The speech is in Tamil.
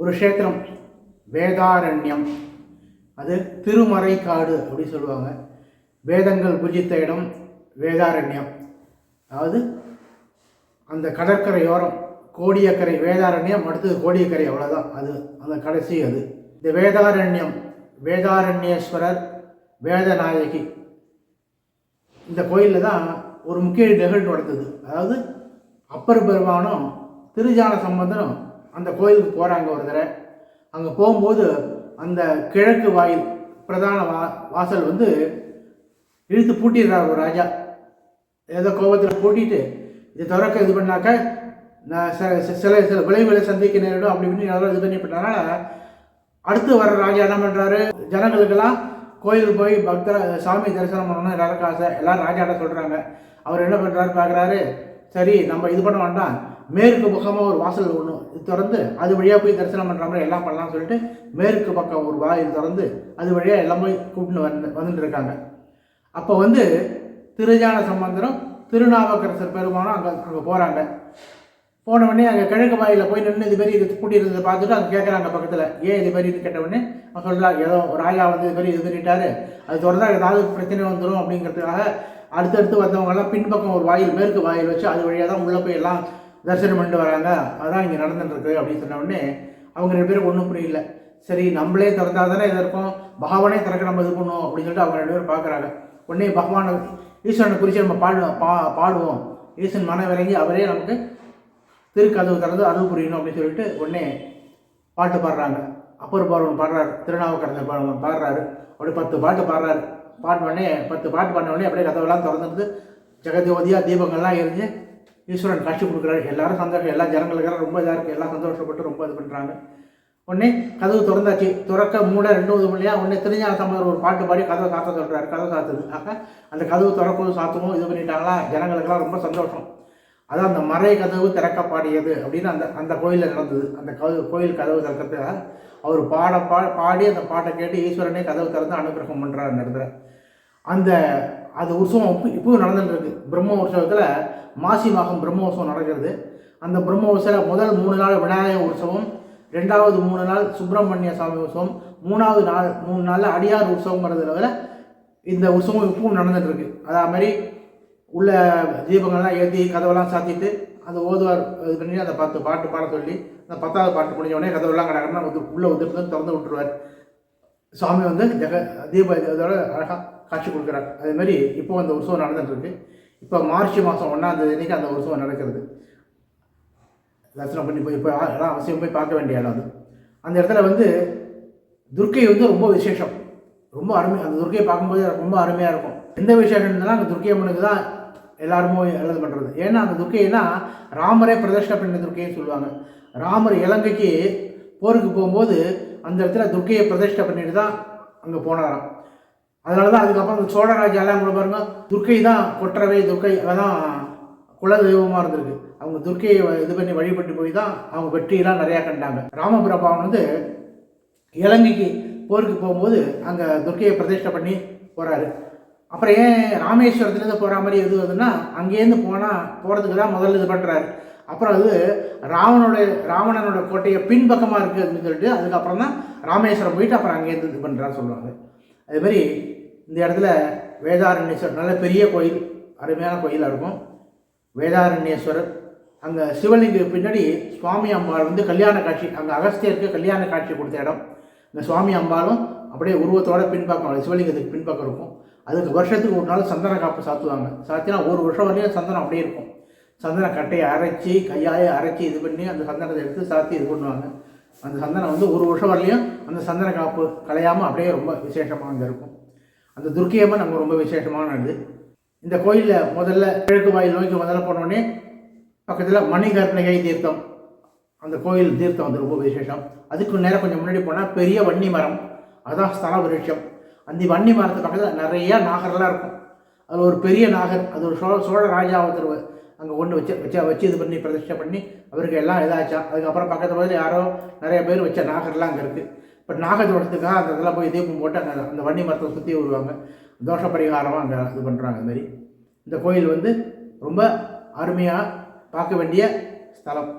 ஒரு க்ஷேத்திரம் வேதாரண்யம். அது திருமறைக்காடு அப்படின்னு சொல்லுவாங்க. வேதங்கள் பூஜித்த இடம் வேதாரண்யம். அதாவது அந்த கடற்கரையோரம் கோடியக்கரை வேதாரண்யம் அடுத்தது கோடியக்கரை அவ்வளோதான் அது அந்த கடைசி அது. இந்த வேதாரண்யம் வேதாரண்யேஸ்வரர் வேதநாயகி. இந்த கோயிலில் தான் ஒரு முக்கிய நிகழ்வு நடந்தது. அதாவது அப்பர் பெருமானும் திருஞான சம்பந்தனும் அந்த கோயிலுக்கு போகிறாங்க ஒரு தடவை. அங்கே போகும்போது அந்த கிழக்கு வாயில் பிரதான வா வாசல் வந்து இழுத்து பூட்டிடுறார் ஒரு ராஜா. ஏதோ கோபத்தில் பூட்டிட்டு இது திறக்க இது பண்ணாக்க நான் ச- சில சில விளைவுகளை சந்திக்க நேரிடும் அப்படி இப்படின்னு யாரோ இது பண்ணி பண்ணனால அடுத்து வர ராஜா என்ன பண்ணுறாரு ஜனங்களுக்கெல்லாம் கோயிலுக்கு போய் பக்தர் சாமி தரிசனம் பண்ணணும் எல்லாருக்கும் ஆசை. எல்லாரும் ராஜாட்ட சொல்கிறாங்க அவர் என்ன பண்ணுறாரு பார்க்குறாரு சரி நம்ம இது பண்ண வேண்டாம். மேற்கு பக்கமாக ஒரு வாசல் ஒன்று திறந்து அது வழியாக போய் தரிசனம் பண்ணுற மாதிரி எல்லாம் பண்ணலாம்னு சொல்லிட்டு மேற்கு பக்கம் ஒரு வாயில் திறந்து அது வழியாக எல்லாம் போய் கூப்பிட்டு வந்து வந்துட்டு இருக்காங்க. அப்போ வந்து திருஞான சம்பந்தரும் திருநாவுக்கரசர் பெருமானும் அங்கே அங்கே போகிறாங்க போன உடனே அங்கே கிழக்கு வாயில் போய் நின்று இது மாதிரி இது கூட்டியிருந்ததை பார்த்துட்டு அங்கே கேட்குறாங்க பக்கத்தில். ஏன் இது மாதிரி இது கேட்ட உடனே அவன் சொல்கிறாங்க ஏதோ ஒரு ராஜா வந்து இது மாதிரி இது பண்ணிட்டாரு. அது தொடர்ந்து ஏதாவது பிரச்சனை வந்துடும் அப்படிங்கிறதுக்காக அடுத்தடுத்து வந்தவங்கெல்லாம் பின்பக்கம் ஒரு வாயில் மேற்கு வாயில் வச்சு அது வழியாக தான் உள்ளே போய் எல்லாம் தரிசனம் பண்ணிட்டு வராங்க. அதான் இங்கே நடந்துட்டுருக்கு அப்படின்னு சொன்ன உடனே அவங்க ரெண்டு பேரும் ஒன்றும் புரியல. சரி நம்மளே திறந்தால் தானே இது இருக்கும். பகவானே திறக்க நம்ம இது பண்ணுவோம் அப்படின்னு சொல்லிட்டு அவங்க ரெண்டு பேரும் பார்க்குறாங்க. உடனே பகவானை ஈஸ்வரனை குறித்து நம்ம பாடுவோம் பா பாடுவோம். ஈஸ்வரன் மன விளங்கி அவரே நமக்கு திருக்கதவு திறந்து அருள் புரியணும் அப்படின்னு சொல்லிட்டு உடனே பாட்டு பாடுறாங்க. அப்பர் பருவன் பாடுறாரு. திருநாவுக்கரசர் பருவன் பாடுறாரு. அப்படியே பத்து பாட்டு பாடுறாரு. பாட்டு உடனே பத்து பாட்டு பாடின உடனே அப்படியே கதவெல்லாம் திறந்துருந்து ஜெகஜோதியாக தீபங்கள்லாம் எரிஞ்சு ஈஸ்வரன் காட்சி கொடுக்குறாரு. எல்லாரும் சந்தோஷம் எல்லா ஜனங்களுக்கெல்லாம் ரொம்ப இதாக இருக்குது எல்லாம் சந்தோஷப்பட்டு ரொம்ப இது பண்ணுறாங்க உடனே கதவு திறந்தாச்சு. திறக்க மூட ரெண்டாவது மணியா இல்லையா? உடனே திருஞான சம்பந்தர் ஒரு பாட்டு பாடி கதவை காத்த சொல்கிறாரு கதவை காத்துது ஆக அந்த கதவு திறக்கவும் சாத்தவும் இது பண்ணிட்டாங்களா? ஜனங்களுக்கெல்லாம் ரொம்ப சந்தோஷம். அதான் அந்த மறை கதவு திறக்க பாடியது அப்படின்னு அந்த அந்த கோயிலில் நடந்தது. அந்த கதவு கோயில் கதவு திறக்கிறதுக்காக அவர் பாட பா பாடி அந்த பாட்டை கேட்டு ஈஸ்வரனே கதவு திறந்து அனுகிரகம் பண்ணுறாரு அந்த இடத்துல அந்த அது உற்சவம் இப்போ இப்பவும் நடந்துகிட்டு பிரம்ம உற்சவத்தில் மாசி மாதம் பிரம்ம உற்சவம் நடக்கிறது அந்த பிரம்ம உற்சவம் முதல் மூணு நாள் விநாயகர் உற்சவம் ரெண்டாவது மூணு நாள் சுப்பிரமணிய சாமி உற்சவம் மூணாவது நாள் மூணு நாளில் அடியார் உற்சவங்கிறதுல இந்த உற்சவம் இப்பவும் நடந்துகிட்டு இருக்கு அதே மாதிரி உள்ள தீபங்கள்லாம் ஏற்றி கதவெல்லாம் சாத்திட்டு அந்த ஓதுவார் இது பண்ணி அந்த பத்து பாட்டு பாட சொல்லி அந்த பத்தாவது பாட்டு முடிஞ்ச உடனே கதவெல்லாம் கிடக்குன்னா வந்து உள்ளே வந்துட்டு திறந்து விட்டுருவார் சுவாமி வந்து ஜெக தீப இதோட அழகாக காட்சி கொடுக்குறார். அதே மாதிரி இப்போ அந்த உற்சவம் நடந்துட்டுருக்கு. இப்போ மார்ச் மாதம் ஒன்றாந்தேதி அந்த உற்சவம் நடக்கிறது. தரிசனம் பண்ணி போய் இப்போ எல்லாம் அவசியம் போய் பார்க்க வேண்டிய இடம் அது. அந்த இடத்துல வந்து துர்க்கை வந்து ரொம்ப விசேஷம். ரொம்ப அருமை அந்த துர்க்கையை பார்க்கும்போது ரொம்ப அருமையாக இருக்கும். எந்த விசேஷம் இருந்தாலும் அந்த துர்க்கை அம்மனுக்கு தான் எல்லாருமே எழுது பண்ணுறது ஏன்னா அந்த துர்க்கைனா ராமரே பிரதர்ஷனை பண்ண துர்க்கைன்னு சொல்லுவாங்க. ராமர் இலங்கைக்கு போருக்கு போகும்போது அந்த இடத்துல துர்க்கையை பிரதிஷ்டை பண்ணிட்டு தான் அங்கே போனாராம். அதனால தான் அதுக்கப்புறம் இந்த சோழராஜாலாம் கூட பாருங்க துர்க்கை தான் கொற்றவை துர்க்கை அதான் குல தெய்வமாக இருந்திருக்கு. அவங்க துர்க்கையை வ- இது பண்ணி வழிபட்டு போய் தான் அவங்க வெற்றியெல்லாம் நிறையா கண்டாங்க. ராமபிரபாவன் வந்து இலங்கைக்கு போருக்கு போகும்போது அங்கே துர்க்கையை பிரதிஷ்டை பண்ணி போகிறாரு அப்புறம் ஏன் ராமேஸ்வரத்துலேருந்து போகிற மாதிரி எது வருதுன்னா அங்கேருந்து போனால் போகிறதுக்கு தான் முதல்ல இது பண்ணுறாரு அப்புறம் அது ராவனோட ராவணனோட கோட்டையை பின்பக்கமாக இருக்குது அப்படின்னு சொல்லிட்டு அதுக்கப்புறம் தான் ராமேஸ்வரம் போயிட்டு அப்புறம் அங்கேருந்து இது பண்ணுறான்னு சொல்லுவாங்க. அதுமாதிரி இந்த இடத்துல வேதாரண்யேஸ்வரர் நல்ல பெரிய கோயில் அருமையான கோயிலாக இருக்கும். வேதாரண்யேஸ்வரர் அங்கே சிவலிங்க பின்னாடி சுவாமி அம்பாள் வந்து கல்யாண காட்சி அங்கே அகஸ்தியருக்கு கல்யாண காட்சி கொடுத்த இடம். இந்த சுவாமி அம்பாளும் அப்படியே உருவத்தோட பின்பக்கம் சிவலிங்கத்துக்கு பின்பக்கம் இருக்கும். அதுக்கு வருஷத்துக்கு ஒரு நாள் சந்தன காப்பு சாத்துவாங்க. சாத்தினா ஒரு வருஷம் வரையும் சந்தனம் அப்படியே இருக்கும். சந்தன கட்டையை அரைச்சி கையாலே அரைச்சி இது பண்ணி அந்த சந்தனத்தை எடுத்து சாத்தி இது பண்ணுவாங்க. அந்த சந்தனம் வந்து ஒரு வருஷம் வரலையும் அந்த சந்தன காப்பு கலையாமல் அப்படியே ரொம்ப விசேஷமாக அங்கே இருக்கும். அந்த துர்க்கியம்மன் அங்கே ரொம்ப விசேஷமானது இந்த கோயிலில் முதல்ல கிழக்கு வாயில் நோக்கி முதல்ல போனோடனே பக்கத்தில் மணிகர்ணிகை தீர்த்தம். அந்த கோயில் தீர்த்தம் வந்து ரொம்ப விசேஷம். அதுக்கு நேரம் கொஞ்சம் முன்னாடி போனால் பெரிய வன்னி மரம். அதான் ஸ்தல விருட்சம். அந்த வன்னி மரத்து பக்கத்தில் நிறையா நாகரெல்லாம் இருக்கும். அதில் ஒரு பெரிய நாகர் அது ஒரு சோழ சோழ ராஜா ஒருத்தர் அங்கே கொண்டு வச்சு வச்சு வச்சு இது பண்ணி பிரதிஷ்டை பண்ணி அவருக்கு எல்லாம் இதாச்சா அதுக்கப்புறம் பக்கத்து பக்கத்தில் யாரோ நிறைய பேர் வச்ச நாகர்லாம் அங்கே இருக்குது இப்போ நாகஜோடத்துக்காக அந்த இதெல்லாம் போய் தீபம் போட்டு அங்கே அந்த வன்னி மரத்தை சுற்றி வருவாங்க. தோஷ பரிகாரமாக அங்கே இது பண்ணுறாங்க அதுமாரி மாதிரி. இந்த கோயில் வந்து ரொம்ப அருமையாக பார்க்க வேண்டிய ஸ்தலம்.